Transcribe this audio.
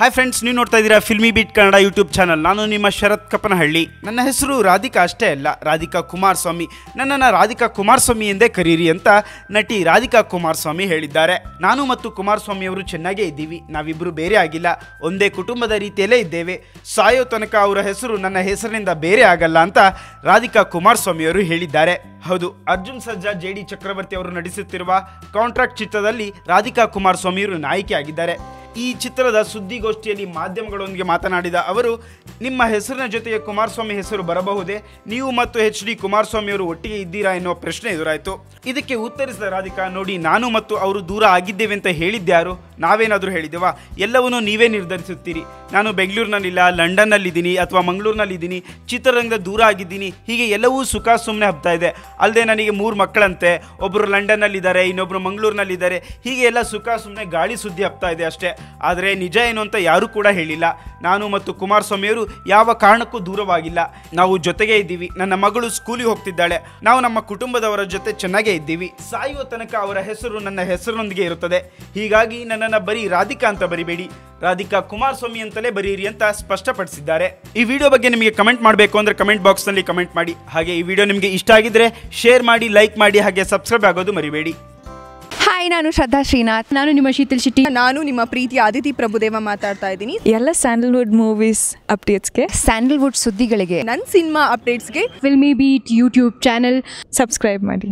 Hi friends ನೀವು ನೋಡ್ತಾ ಇದ್ದೀರಾ filmy beat Kannada YouTube channel ನಾನು ನಿಮ್ಮ ಶರತ್ ಕಪ್ಪನಹಳ್ಳಿ. ನನ್ನ ಹೆಸರು ರಾಧಿಕಾ ಅಷ್ಟೇ ಅಲ್ಲ, ರಾಧಿಕಾ ಕುಮಾರಸ್ವಾಮಿ. ನನ್ನನ್ನು ರಾಧಿಕಾ ಕುಮಾರಸ್ವಾಮಿ ಎಂದೇ ಕರೀರಿ ಅಂತ ನಟಿ ರಾಧಿಕಾ ಕುಮಾರಸ್ವಾಮಿ ಹೇಳಿದ್ದಾರೆ. ನಾನು ಮತ್ತು ಕುಮಾರಸ್ವಾಮಿ ಅವರು ಚೆನ್ನಾಗೇ ಇದ್ದೀವಿ. ನಾವಿಬ್ಬರು ಬೇರೆ ಆಗಿಲ್ಲ. ಒಂದೇ ಕುಟುಂಬದ ರೀತಿಯಲ್ಲೇ ಇದ್ದೇವೆ. ಸಾಯೋ ತನಕ ಅವರ ಹೆಸರು ನನ್ನ ಹೆಸರಿನಿಂದ ಬೇರೆ ಆಗಲ್ಲ ಅಂತ ರಾಧಿಕಾ ಕುಮಾರಸ್ವಾಮಿ ಅವರು ಹೇಳಿದ್ದಾರೆ. ಹೌದು, ಅರ್ಜುನ್ ಸರ್ಜಾ, ಜೆ ಡಿ ಚಕ್ರವರ್ತಿ ಅವರು ನಡೆಸುತ್ತಿರುವ ಕಾಂಟ್ರಾಕ್ಟ್ ಚಿತ್ರದಲ್ಲಿ ರಾಧಿಕಾ ಕುಮಾರಸ್ವಾಮಿಯವರು ನಾಯಕಿಯಾಗಿದ್ದಾರೆ. ಈ ಚಿತ್ರದ ಸುದ್ದಿಗೋಷ್ಠಿಯಲ್ಲಿ ಮಾಧ್ಯಮಗಳೊಂದಿಗೆ ಮಾತನಾಡಿದ ಅವರು, ನಿಮ್ಮ ಹೆಸರಿನ ಜೊತೆಗೆ ಕುಮಾರಸ್ವಾಮಿ ಹೆಸರು ಬರಬಹುದೇ? ನೀವು ಮತ್ತು ಎಚ್ ಡಿ ಕುಮಾರಸ್ವಾಮಿ ಅವರು ಒಟ್ಟಿಗೆ ಇದ್ದೀರಾ ಎನ್ನುವ ಪ್ರಶ್ನೆ ಎದುರಾಯಿತು. ಇದಕ್ಕೆ ಉತ್ತರಿಸಿದ ರಾಧಿಕಾ, ನೋಡಿ, ನಾನು ಮತ್ತು ಅವರು ದೂರ ಆಗಿದ್ದೇವೆ ಅಂತ ಹೇಳಿದ್ಯಾರು ನಾವೇನಾದರೂ ಹೇಳಿದ್ದೇವಾ? ಎಲ್ಲವನ್ನೂ ನೀವೇ ನಿರ್ಧರಿಸುತ್ತೀರಿ. ನಾನು ಬೆಂಗಳೂರಿನಲ್ಲಿಲ್ಲ, ಲಂಡನ್ನಲ್ಲಿದ್ದೀನಿ ಅಥವಾ ಮಂಗಳೂರಿನಲ್ಲಿದ್ದೀನಿ, ಚಿತ್ರರಂಗದ ದೂರ ಆಗಿದ್ದೀನಿ, ಹೀಗೆ ಎಲ್ಲವೂ ಸುಖ ಸುಮ್ಮನೆ ಹಬ್ತಾ ಇದೆ. ಅಲ್ಲದೆ ನನಗೆ ಮೂರು ಮಕ್ಕಳಂತೆ ಒಬ್ಬರು ಲಂಡನ್ನಲ್ಲಿದ್ದಾರೆ ಇನ್ನೊಬ್ಬರು ಮಂಗಳೂರಿನಲ್ಲಿದ್ದಾರೆ, ಹೀಗೆ ಎಲ್ಲ ಸುಖ ಸುಮ್ಮನೆ ಗಾಳಿ ಸುದ್ದಿ ಹಬ್ತಾ ಇದೆ ಅಷ್ಟೇ. ಆದರೆ ನಿಜ ಏನು ಅಂತ ಯಾರೂ ಕೂಡ ಹೇಳಿಲ್ಲ. ನಾನು ಮತ್ತು ಕುಮಾರಸ್ವಾಮಿಯವರು ಯಾವ ಕಾರಣಕ್ಕೂ ದೂರವಾಗಿಲ್ಲ. ನಾವು ಜೊತೆಗೆ ಇದ್ದೀವಿ. ನನ್ನ ಮಗಳು ಸ್ಕೂಲಿಗೆ ಹೋಗ್ತಿದ್ದಾಳೆ. ನಾವು ನಮ್ಮ ಕುಟುಂಬದವರ ಜೊತೆ ಚೆನ್ನಾಗೇ ಇದ್ದೀವಿ. ಸಾಯುವ ತನಕ ಅವರ ಹೆಸರು ನನ್ನ ಹೆಸರಿನೊಂದಿಗೆ ಇರುತ್ತದೆ. ಹೀಗಾಗಿ ನನ್ನನ್ನು ಬರೀ ರಾಧಿಕಾ ಅಂತ ಬರಿಬೇಡಿ. ರಾಧಿಕಾ ಕುಮಾರಸ್ವಾಮಿ ಅಂತಲೇ ಬರೀರಿ ಅಂತ ಸ್ಪಷ್ಟಪಡಿಸಿದ್ದಾರೆ. ಈ ವಿಡಿಯೋ ಬಗ್ಗೆ ನಿಮಗೆ ಕಮೆಂಟ್ ಮಾಡಬೇಕು ಅಂದ್ರೆ ಕಮೆಂಟ್ ಬಾಕ್ಸ್ನಲ್ಲಿ ಕಮೆಂಟ್ ಮಾಡಿ. ಹಾಗೆ ಈ ವಿಡಿಯೋ ನಿಮಗೆ ಇಷ್ಟ ಆಗಿದ್ರೆ ಶೇರ್ ಮಾಡಿ ಲೈಕ್ ಮಾಡಿ ಹಾಗೆ ಸಬ್ಸ್ಕ್ರೈಬ್ ಆಗೋದು ಮರಿಬೇಡಿ. ಹಾಯ್ ನಾನು ಶ್ರದ್ಧಾ ಶ್ರೀನಾಥ್. ನಾನು ನಿಮ್ಮ ಶೀತಲ್ ಶೆಟ್ಟಿ. ನಾನು ನಿಮ್ಮ ಪ್ರೀತಿ ಆದಿತಿ ಪ್ರಭುದೇವ ಮಾತಾಡ್ತಾ ಇದ್ದೀನಿ. ಎಲ್ಲ ಸ್ಯಾಂಡಲ್ವುಡ್ ಮೂವೀಸ್ ಅಪ್ಡೇಟ್ಸ್ಗೆ ಸ್ಯಾಂಡಲ್ವುಡ್ ಸುದ್ದಿಗಳಿಗೆ. ನನ್ನ ಸಿನಿಮಾ ಅಪ್ಡೇಟ್ಸ್ಗೆ filmy beet YouTube channel subscribe ಮಾಡಿ.